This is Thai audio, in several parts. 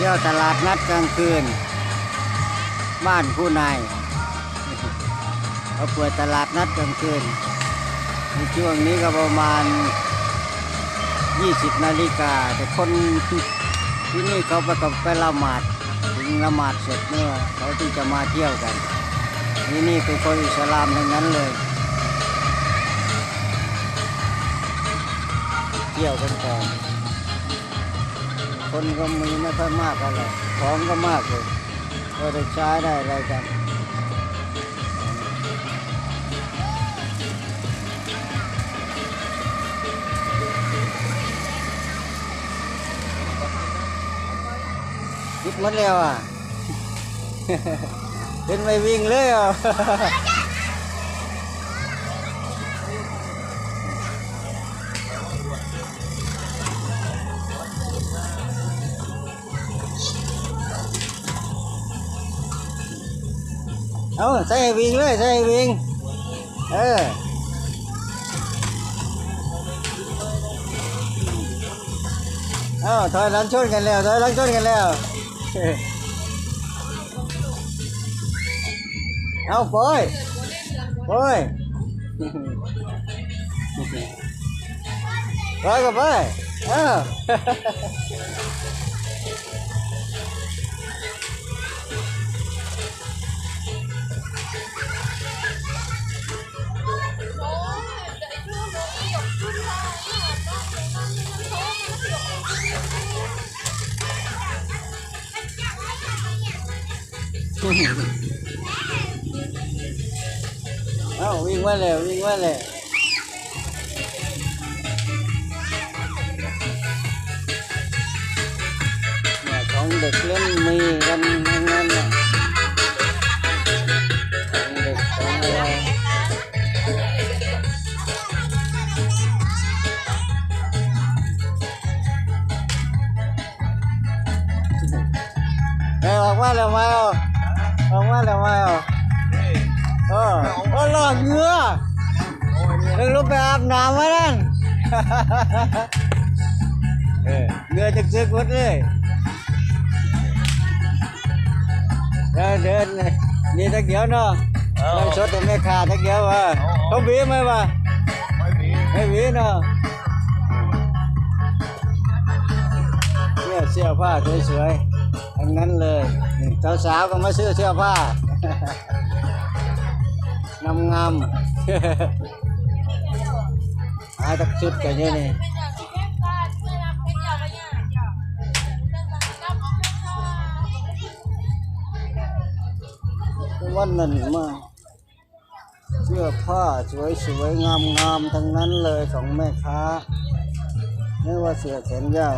เที่ยวตลาดนัดกลางคืน บ้านผู้นายเขาเปิดตลาดนัดกลางคืนในช่วงนี้ก็ประมาณ 20 นาฬิกา แต่คนที่นี่เขาไปกับไปละหมาดถึงละหมาดเสร็จเมื่อเขาถึงจะมาเที่ยวกันที่นี่เป็นคนอิสลามทั้งนั้นเลย เที่ยวกันก่อน คนก็มีไม่ค่อยมากอะไรของก็มากเลยก็ได้ใช้ได้อะไรกันคิดหมดแล้วอะเป็นไม่วิ่งเลยอะ เอาใส่ให้วิ่งเลยใส่ให้วิ่งเออเอาถ เอาวิ่งมาแล้ววิ่งมาแล้วเนี่ยของเด็กเล่นมีกันทั้งนั้นแหละของเด็กของอะไรเอ้ยออกมาแล้วมาเอาออกมาแล้วมาเอาเออโอ้หลอกเหงือเรื่องลงไปอาบน้ำมานั่นเออเหงือจะซึกหมดเลยเดินเดินเลยนี่ตะเกียวเนาะเอาเราชดแต่ไม่ขาดตะเกียวว่ะเอาเขาบีบไหมวะไม่มีไม่บีบเนาะเสื้อเสื้อผ้าสวยๆ ทั้งนั้นเลยสาวๆก็มาซื้อเสื้อผ้างามงามๆหาตักชุดกันเยอะนี่วันนั้นมาเสื้อผ้าสวยสวยงามงามๆทั้งนั้นเลยของแม่ค้าไม่ว่าเสื้อแขนยาว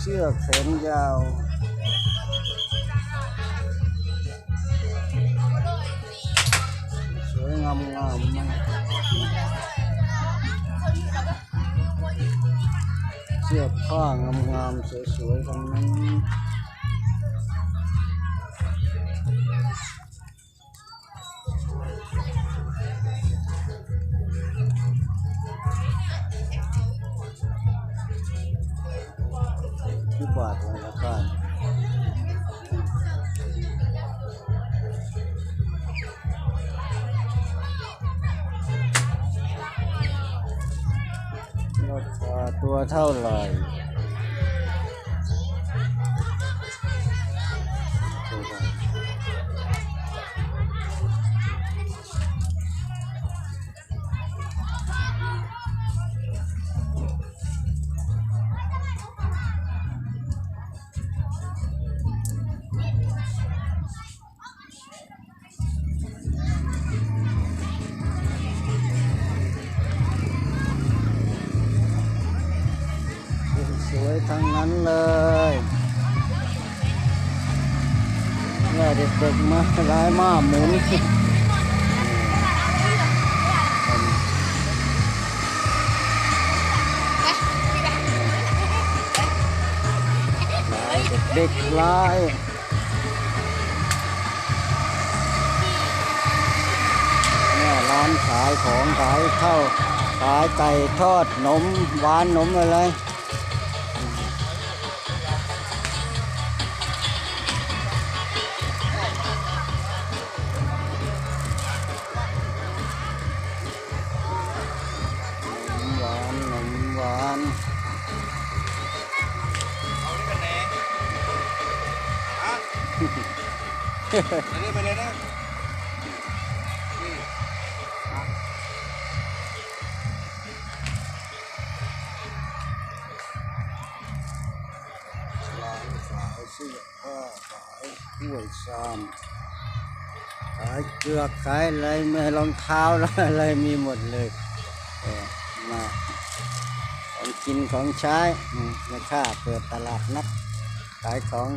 เชือกแขนยาว สวยงามงามมากเสื้อผ้างามงามๆสวยๆทั้งนั้น ที่าทเลยละกันตัวเท่าไหร่ สวยทั้งนั้นเลยเนี่ยเด็กๆมาร้ายมาหมุนเด็กๆลายเนี่ยร้านขายของขายข้าวขายไก่ทอดนมหวานนมอะไร อันนี้ไปเลยนะนี่ขายเสื้อผ้าขายกล้วยซามขายเกลือขายอะไรแม่รองเท้าอะไรมีหมดเลยเออมาของกินของใช้มแม่ค้าเปิดตลาดนัดขายของ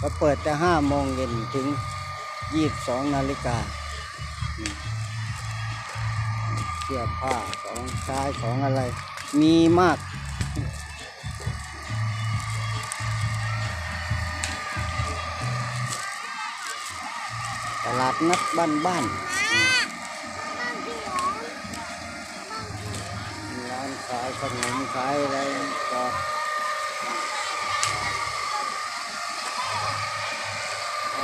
ก็เปิดแต่ห้าโมงเย็นถึงยี่สิบสองนาฬิกาเสื้อผ้าของใช้ของอะไร มีมาก ตลาดนัดบ้านบ้านร้านขายขนมขายอะไรก็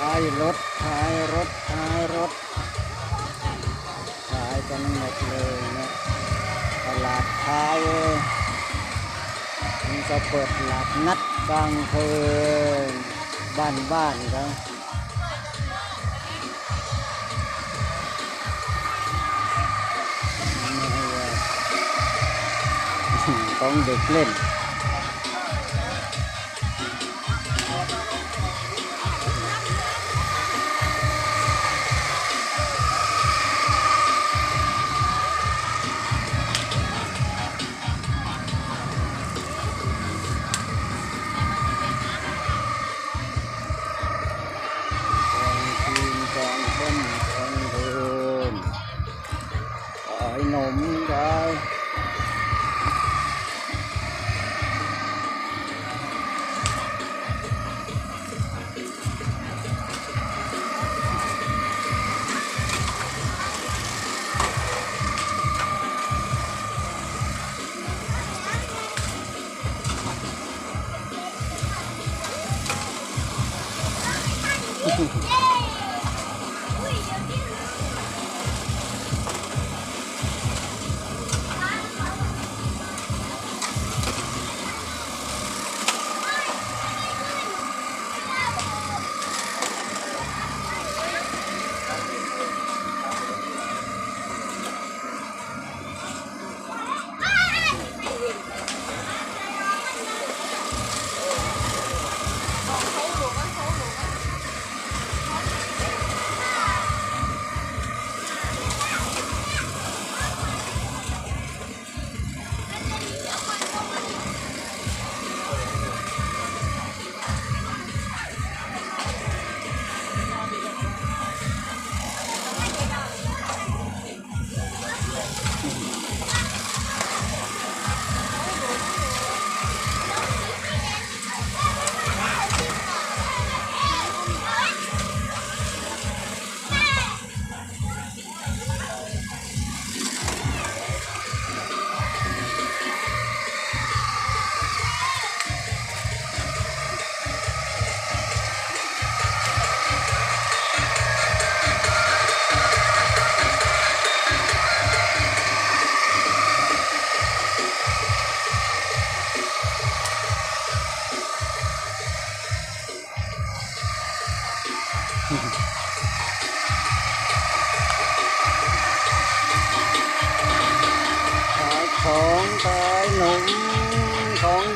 ขายรถขายรถขายรถขายกันหมดเลยนะตลาดเช้าเลยมันก็เปิดตลาดนัดกลางคืนบ้านบ้านๆครับของเด็กเล่น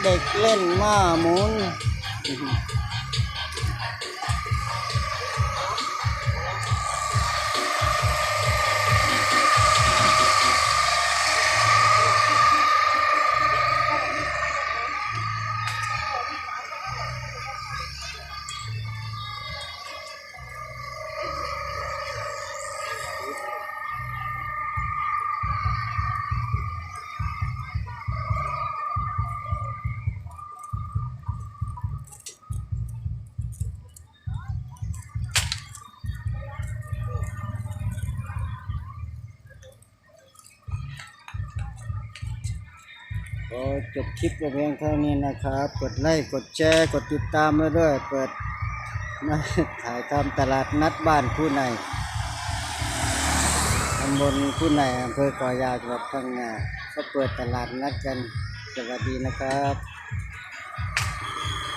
เด็กเล่นม้าหมุน ก็จบคลิปเพียงเท่านี้นะครับ กดไลค์กดแชร์กดติดตามมาด้วย เปิดถ่ายทำตลาดนัดบ้านผู้ในตำบลผู้ในอำเภอก่อยาวจังหวัดพังงาก็เปิดตลาดนัดกันสวัสดีนะครับ